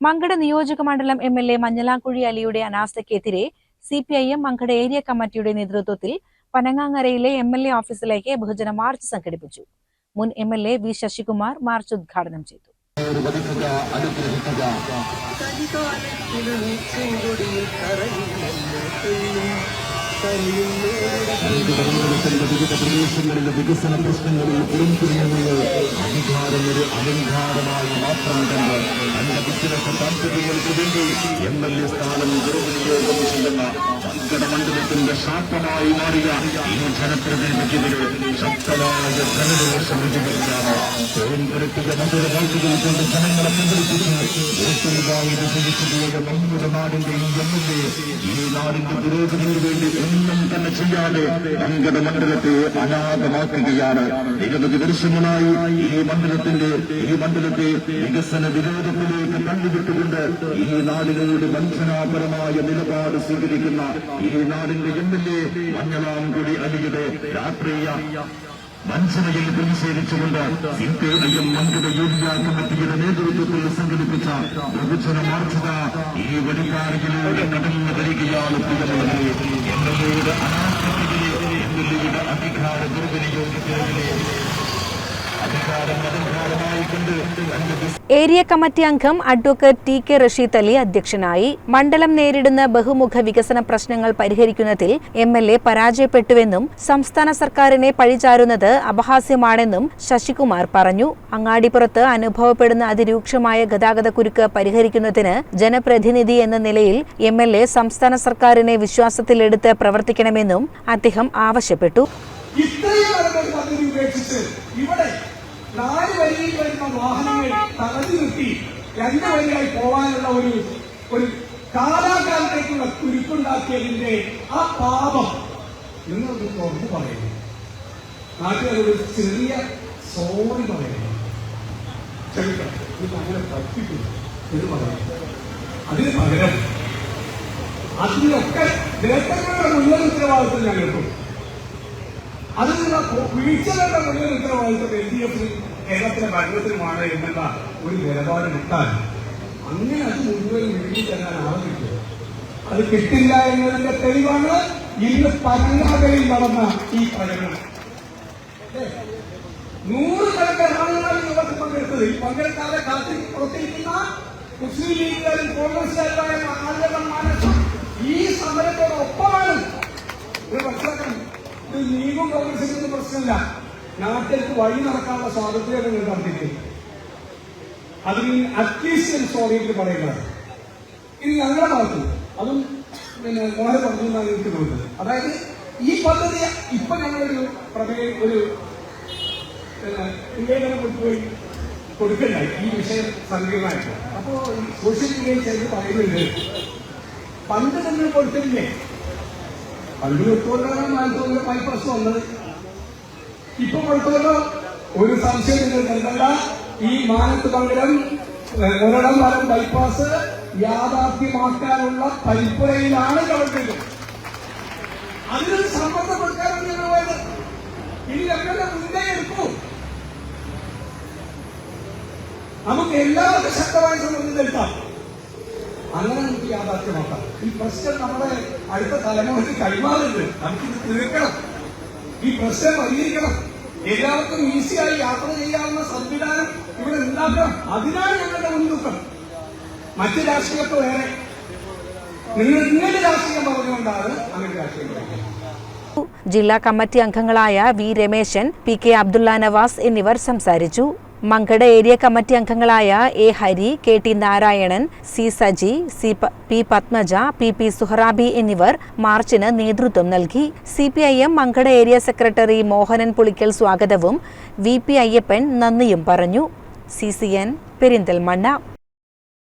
മങ്കട നിയോജക മണ്ഡലം M L A മഞ്ഞലാക്കുഴി അലിയുടെ അനാസ്ഥയ്ക്കെതിരെ C P I M Mankada area കമ്മിറ്റിയുടെ നേതൃത്വത്തിൽ പനങ്ങാങ്ങരയിലെ എം എൽ എ ഓഫീസിലേക്ക് ബഹുജന മാർച്ച് സംഘടിപ്പിച്ചു. മുൻ M L A V Sasikumar march ഉദ്ഘാടനം ചെയ്തു. അനുഗ്രഹിക്കുക വിവിധ പ്രദേശങ്ങളിലെ വികസന പ്രശ്നങ്ങളിൽ പുറംതിരിയുന്നത് അധികാരം ഒരു അലങ്കാരമായി മാത്രം കണ്ട് തന്റെ ബിസിനസ് താല്പര്യങ്ങൾക്ക് വേണ്ടി എം എൽ എ സ്ഥാനം ദുർവിനിയോഗം ചെയ്യുന്ന മങ്കട മണ്ഡലത്തിന്റെ ശാപമായി മാറിയ ഈ ജനപ്രതിനിധിക്കെതിരെ ശക്തമായ ജനനിവേശം രൂപീകരിച്ചാണ് സ്വയം കരുത്തിയ മധുര വാക്കുകൾ കൊണ്ട് ജനങ്ങളെ പങ്കെടുപ്പിച്ച് വോട്ടുകളുമായി വിഭജിച്ചുപോയ നമ്മുടെ നാടിന്റെ ഈ എ ഈ നാടിന്റെ പുരോഗതിക്ക് വേണ്ടി ഒന്നും തന്നെ ചെയ്യാതെ മങ്കട മണ്ഡലത്തെ അനാഥമാക്കുകയാണ്. നിരവധി വർഷങ്ങളായി ഈ മണ്ഡലത്തിന്റെ ഈ മണ്ഡലത്തെ വികസന വിരോധത്തിലേക്ക് തള്ളിവിട്ടുകൊണ്ട് ഈ നാടിനോട് വഞ്ചനാപരമായ നിലപാട് സ്വീകരിക്കുന്ന ഈ നാടിന്റെ എം എൽ എ മഞ്ഞളാംകുടി അലിയുടെ രാഷ്ട്രീയ വഞ്ചനയിൽ പ്രതിഷേധിച്ചുകൊണ്ട് സി പി യോഗ്യ കമ്മിറ്റിയുടെ നേതൃത്വത്തിൽ സംഘടിപ്പിച്ച ബഹുജന മാർച്ചത ഈ വഴികാരികളിലൂടെ കടന്നു വരികയാണ് പ്രിയമുള്ളവരെ എം എൽ എയുടെ അനാസ്ഥക്കെതിരെ എം എൽ എയുടെ അധികാര ദുർവിനിയോഗത്തിനെതിരെ അധികാരം അധികാരമായി കണ്ട് തന്റെ ഏരിയ കമ്മിറ്റി അംഗം advocate T K Rasheed Ali അധ്യക്ഷനായി മണ്ഡലം നേരിടുന്ന ബഹുമുഖ വികസന പ്രശ്നങ്ങൾ പരിഹരിക്കുന്നതിൽ എം എൽ എ പരാജയപ്പെട്ടുവെന്നും സംസ്ഥാന സർക്കാരിനെ പഴിചാരുന്നത് അപഹാസ്യമാണെന്നും ശശികുമാർ പറഞ്ഞു. അങ്ങാടിപ്പുറത്ത് അനുഭവപ്പെടുന്ന അതിരൂക്ഷമായ ഗതാഗത കുരുക്ക് പരിഹരിക്കുന്നതിന് ജനപ്രതിനിധി എന്ന നിലയിൽ എം എൽ എ സംസ്ഥാന സർക്കാരിനെ വിശ്വാസത്തിലെടുത്ത് പ്രവർത്തിക്കണമെന്നും അദ്ദേഹം ആവശ്യപ്പെട്ടു. ഇത്രയും ഇവിടെ നാല് വരിയിൽ വരുന്ന വാഹനങ്ങൾ തടഞ്ഞു നിർത്തി രണ്ട് വരിയായി പോവാനുള്ള ഒരു ഒരു കാലാകാലത്തേക്കുള്ള കുരുക്കുണ്ടാക്കിയതിന്റെ ആ പാപം നിങ്ങൾക്ക് തുറന്നു പറയുന്നു നാട്ടുകാരോട് ഒരു ചെറിയ സോറി പറയുന്നു ക്ഷമിക്കണം. ഇത് അതിന് പകരം അതിനൊക്കെ നേട്ടങ്ങളുടെ മുഴുവൻ ഉത്തരവാദിത്വം ഞങ്ങൾക്കും അതിനുള്ള വീഴ്ചകളുടെ മുഴുവൻ ഉത്തരവാദിത്വം എൽ ഡി എഫിന് കേരളത്തിലെ ഭരണത്തിനുമാണ് എന്നുള്ള ഒരു നിലപാട് കിട്ടാൻ അങ്ങനെ അത് മുഴുവൻ വിഴുങ്ങി തരാൻ ആവശ്യമില്ല അത് കിട്ടില്ല എന്നതിന്റെ തെളിവാണ് ഇന്ന് പരങ്ങാകയിൽ നടന്ന ഈ പ്രകടനം? നൂറുകണക്കിന് ആളുകളാണ് ഇവർക്ക് പങ്കെടുത്തത്. പങ്കെടുക്കാതെ കാത്തി പുറത്തിരിക്കുന്ന മുസ്ലിം ലീഗുകാരും കോൺഗ്രസുകാരുമായ ആളുകളുടെ ഈ സമരത്തോടൊപ്പമാണ്. ഇത് മനസ്സിലാക്കണം. ഇത് ലീഗും കോൺഗ്രസിനും പ്രശ്നമില്ല. നാട്ടിലേക്ക് വഴി നടക്കാനുള്ള സ്വാതന്ത്ര്യം നിങ്ങൾ കണ്ടിരിക്കും അതിന് അറ്റ്ലീസ്റ്റ് സോറിയിൽ പറയുന്നത് ഇനി ഞങ്ങളുടെ ഭാഗത്ത് അതും പിന്നെ മോനെ പറഞ്ഞു എന്നാണ് എനിക്ക് തോന്നുന്നത്. അതായത് ഈ പദ്ധതി ഇപ്പൊ ഞങ്ങളൊരു പ്രമേയം ഒരു വിവേചനം കൊണ്ടുപോയി കൊടുക്കില്ല ഈ വിഷയം സങ്കീർണമായിട്ട് അപ്പോ സോഷ്യൽ മീഡിയയിൽ ചെയ്ത് പറയുന്നുണ്ട് പണ്ട് നിങ്ങൾ കൊടുത്തില്ലേ? പണ്ട് കൊടുത്തോണ്ടാണ് നാൽപ്പതിലെ ബൈപ്പാസ് വന്നത്. ഇപ്പൊ കൊടുത്തോണ്ടോ ഒരു സംശയം നിങ്ങൾ കരുതണ്ട ഈ മാനത്ത് മംഗലം ഒരിടം വരം ബൈപ്പാസ് യാഥാർത്ഥ്യമാക്കാനുള്ള പരിപ്പുരയിലാണ് ഗവൺമെന്റ്. അതിനൊരു സമ്മർദ്ദം കൊടുക്കാനാണ് പോയത്. മുന്നേ എടുക്കൂ നമുക്ക് എല്ലാവർക്കും ശക്തമായ സമ്മർദ്ദം ചെലുത്താം. അങ്ങനെ നമുക്ക് യാഥാർത്ഥ്യമാക്കാം. ഈ പ്രശ്നം നമ്മുടെ അടുത്ത തലമുറയ്ക്ക് കൈമാറുന്നുണ്ട് നമുക്കിത് തീർക്കണം. ഈ പ്രശ്നം പരിഹരിക്കണം. എല്ലാവർക്കും ഈസിയായി യാത്ര ചെയ്യാവുന്ന സംവിധാനം ഇവിടെ ഉണ്ടാക്കണം. അതിനാണ് ഞങ്ങളുടെ മുൻതൂക്കം മറ്റ് രാഷ്ട്രീയമൊക്കെ വേറെ. നിങ്ങൾ ഇങ്ങനെ രാഷ്ട്രീയം പറഞ്ഞുകൊണ്ടാണ് അങ്ങനെ രാഷ്ട്രീയം ജില്ലാ കമ്മിറ്റി അംഗങ്ങളായ V Ramesan P K Abdulla Navas എന്നിവർ സംസാരിച്ചു. മങ്കട ഏരിയ കമ്മിറ്റി അംഗങ്ങളായ A Hari K T Narayanan C Saji C P Padmaja P P Suharabi എന്നിവർ മാർച്ചിന് നേതൃത്വം നൽകി. C P I M Mankada area secretary Mohanan Pulikkal സ്വാഗതവും V P Ayyappan നന്ദിയും പറഞ്ഞു. C C N Perinthalmanna.